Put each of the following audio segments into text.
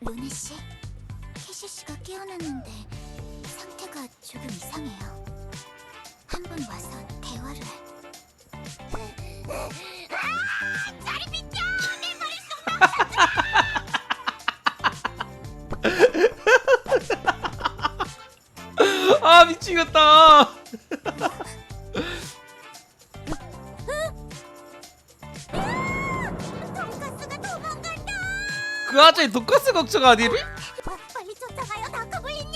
루네 씨, 캐시 씨가 깨어났는데 상태가 조금 이상해요. 한번 와서 대화를. 아, 자리 비켜! 내 머릿속 아 미치겠다. 돈 그 아저씨 독가스 걱정 아니니? 어, 빨리 쫓아가요, 다크블리님!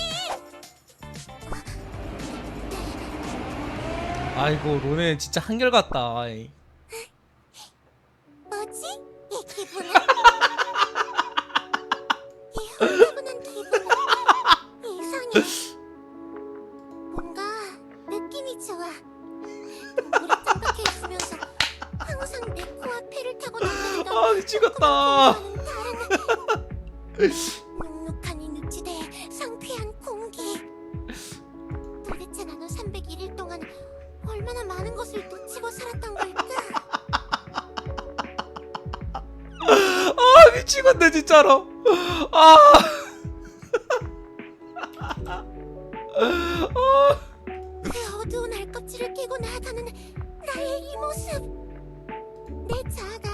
아이고 로네 진짜 한결같다. 아이. 뭐지? 이 기분은? 이 흥분한 기분은 이상해. 뭔가 느낌이 좋아. 동물이 깜빡해 있으면서 항상 내 코앞에를 타고 나가던 아 미치겠다. 다른 눅눅한 이 늪지대에 상쾌한 공기. 도대체 나는 301일 동안 얼마나 많은 것을 놓치고 살았던 걸까? 아 미치겠네 진짜로. 아. 아. 그 어두운 알껍질을 끼고 나아가는 나의 이 모습. 내 자아가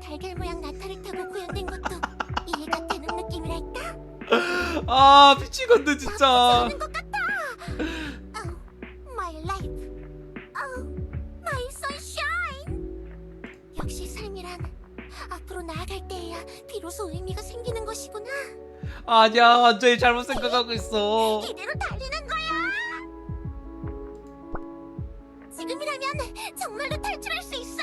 달걀 모양 아 미치겠네 진짜. 나쁘지 것 같다. Oh, 어, my life. Oh, 역시 삶이란 앞으로 나아갈 때야 비로소 의미가 생기는 것이구나. 아니야 완전히 잘못 생각하고 있어. 이대로 달리는 거야. 지금이라면 정말로 탈출할 수 있어.